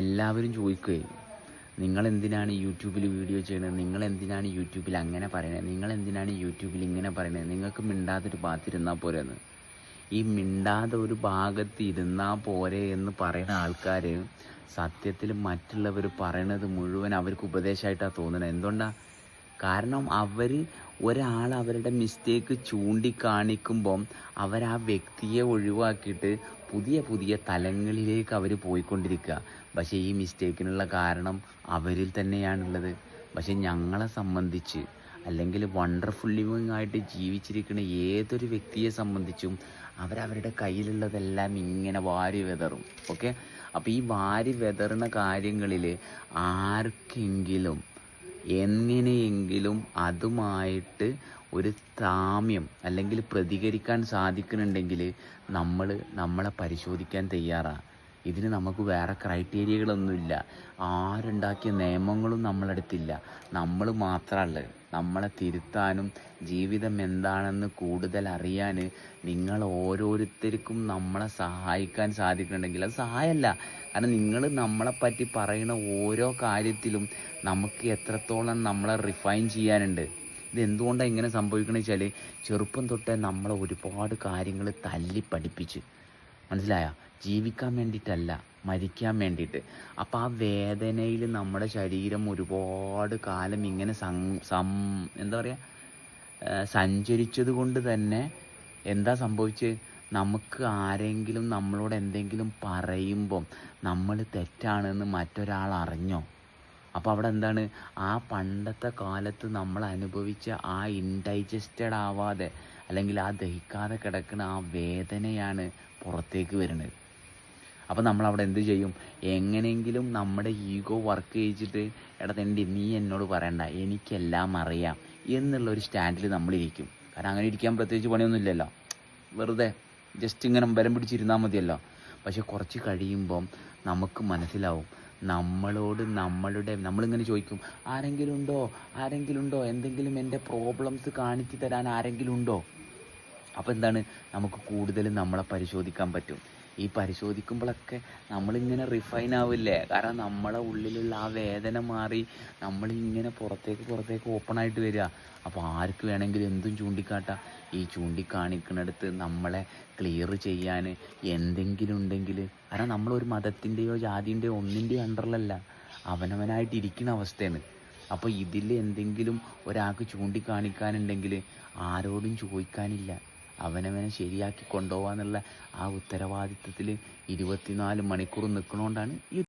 എല്ലാവരും ചോദിക്കുകയും നിങ്ങൾ എന്തിനാണ് യൂട്യൂബിൽ വീഡിയോ ചെയ്യണത് നിങ്ങൾ എന്തിനാണ് യൂട്യൂബിൽ അങ്ങനെ പറയുന്നത്? നിങ്ങൾ എന്തിനാണ് യൂട്യൂബിൽ ഇങ്ങനെ പറയുന്നത്? നിങ്ങൾക്ക് മിണ്ടാതൊരു ഭാഗത്തിരുന്നാൽ പോരെന്ന്. ഈ മിണ്ടാതെ ഒരു ഭാഗത്ത് ഇരുന്നാൽ പോരെ എന്ന് പറയുന്ന ആൾക്കാർ സത്യത്തിൽ മറ്റുള്ളവർ പറയണത് മുഴുവൻ അവർക്ക് ഉപദേശമായിട്ടാണ് തോന്നുന്നത് എന്തുകൊണ്ടാണ് കാരണം അവർ ഒരാൾ അവരുടെ മിസ്റ്റേക്ക് ചൂണ്ടിക്കാണിക്കുമ്പം അവർ ആ വ്യക്തിയെ ഒഴിവാക്കിയിട്ട് പുതിയ പുതിയ തലങ്ങളിലേക്ക് അവർ പോയിക്കൊണ്ടിരിക്കുക. പക്ഷേ ഈ മിസ്റ്റേക്കിനുള്ള കാരണം അവരിൽ തന്നെയാണുള്ളത്. പക്ഷെ ഞങ്ങളെ സംബന്ധിച്ച് അല്ലെങ്കിൽ വണ്ടർഫുൾ ലിവിങ് ആയിട്ട് ജീവിച്ചിരിക്കുന്ന ഏതൊരു വ്യക്തിയെ സംബന്ധിച്ചും അവരവരുടെ കയ്യിലുള്ളതെല്ലാം ഇങ്ങനെ വാരി വെതറും. ഓക്കെ അപ്പോൾ ഈ വാരി വെതറുന്ന കാര്യങ്ങളിൽ ആർക്കെങ്കിലും എങ്ങനെയെങ്കിലും അതുമായിട്ട് ഒരു താമ്യം അല്ലെങ്കിൽ പ്രതികരിക്കാൻ സാധിക്കുന്നുണ്ടെങ്കിൽ നമ്മൾ നമ്മളെ പരിശോധിക്കാൻ തയ്യാറാണ് ഇതിന് നമുക്ക് വേറെ ക്രൈറ്റീരിയകളൊന്നുമില്ല. ആരുണ്ടാക്കിയ നിയമങ്ങളും നമ്മളടുത്തില്ല. നമ്മൾ മാത്രമല്ല നമ്മളെ തിരുത്താനും ജീവിതം എന്താണെന്ന് കൂടുതൽ അറിയാൻ നിങ്ങൾ ഓരോരുത്തർക്കും നമ്മളെ സഹായിക്കാൻ സാധിക്കുന്നുണ്ടെങ്കിൽ അത് സഹായമല്ല. കാരണം നിങ്ങൾ നമ്മളെപ്പറ്റി പറയുന്ന ഓരോ കാര്യത്തിലും നമുക്ക് എത്രത്തോളം നമ്മളെ റിഫൈൻ ചെയ്യാനുണ്ട്. ഇത് എന്തുകൊണ്ടാണ് ഇങ്ങനെ സംഭവിക്കണമെന്ന് വെച്ചാൽ ചെറുപ്പം തൊട്ടേ നമ്മളെ ഒരുപാട് കാര്യങ്ങൾ തല്ലി പഠിപ്പിച്ച് മനസ്സിലായോ? ജീവിക്കാൻ വേണ്ടിയിട്ടല്ല മരിക്കാൻ വേണ്ടിയിട്ട്. അപ്പം ആ വേദനയിൽ നമ്മുടെ ശരീരം ഒരുപാട് കാലം ഇങ്ങനെ സം സം എന്താ പറയുക സഞ്ചരിച്ചത് കൊണ്ട് തന്നെ എന്താ സംഭവിച്ച്? നമുക്ക് ആരെങ്കിലും നമ്മളോട് എന്തെങ്കിലും പറയുമ്പം നമ്മൾ തെറ്റാണെന്ന് മറ്റൊരാൾ അറിഞ്ഞോ? അപ്പോൾ അവിടെ എന്താണ്? ആ പണ്ടത്തെ കാലത്ത് നമ്മൾ അനുഭവിച്ച ആ ഇൻഡൈജസ്റ്റഡ് ആവാതെ അല്ലെങ്കിൽ ആ ദഹിക്കാതെ കിടക്കുന്ന ആ വേദനയാണ് പുറത്തേക്ക് വരുന്നത്. അപ്പോൾ നമ്മൾ അവിടെ എന്ത് ചെയ്യും? എങ്ങനെയെങ്കിലും നമ്മുടെ ഈഗോ വർക്ക് ചെയ്യിച്ചിട്ട് എടാ എന്റെ നീ എന്നോട് പറയണ്ട എനിക്കെല്ലാം അറിയാം എന്നുള്ള ഒരു സ്റ്റാൻഡിൽ നമ്മളിരിക്കും കാരണം അങ്ങനെ ഇരിക്കാൻ പ്രത്യേകിച്ച് പണിയൊന്നുമില്ലല്ലോ. വെറുതെ ജസ്റ്റ് ഇങ്ങനെ ബലം പിടിച്ചിരുന്നാൽ മതിയല്ലോ. പക്ഷെ കുറച്ച് കഴിയുമ്പം നമുക്ക് മനസ്സിലാവും നമ്മളോട് നമ്മളുടെ നമ്മളിങ്ങനെ ചോദിക്കും ആരെങ്കിലും ഉണ്ടോ ആരെങ്കിലും ഉണ്ടോ എന്തെങ്കിലും എന്റെ പ്രോബ്ലംസ് കാണിച്ചു തരാൻ ആരെങ്കിലും ഉണ്ടോ അപ്പോൾ എന്താണ്? നമുക്ക് കൂടുതൽ നമ്മളെ പരിശോധിക്കാൻ പറ്റും. ഈ പരിശോധിക്കുമ്പോഴൊക്കെ നമ്മളിങ്ങനെ റിഫൈൻ ആവില്ലേ? കാരണം നമ്മളെ ഉള്ളിലുള്ള ആ വേദന മാറി നമ്മളിങ്ങനെ പുറത്തേക്ക് പുറത്തേക്ക് ഓപ്പൺ ആയിട്ട് വരിക. അപ്പോൾ ആർക്ക് വേണമെങ്കിലും എന്തും ചൂണ്ടിക്കാട്ടാം. ഈ ചൂണ്ടിക്കാണിക്കുന്നിടത്ത് നമ്മളെ ക്ലിയർ ചെയ്യാൻ എന്തെങ്കിലും ഉണ്ടെങ്കിൽ കാരണം നമ്മളൊരു മതത്തിന്റെയോ ജാതിന്റെയോ ഒന്നിന്റെയോ അണ്ടറിലല്ല. അവനവനായിട്ട് ഇരിക്കുന്ന അവസ്ഥയാണ്. അപ്പോൾ ഇതിൽ എന്തെങ്കിലും ഒരാൾക്ക് ചൂണ്ടിക്കാണിക്കാനുണ്ടെങ്കിൽ ആരോടും ചോദിക്കാനില്ല. അവനവനെ ശരിയാക്കി കൊണ്ടുപോകാന്നുള്ള ആ ഉത്തരവാദിത്വത്തിൽ ഇരുപത്തിനാല് മണിക്കൂർ നിൽക്കണോണ്ടാണ് ഈ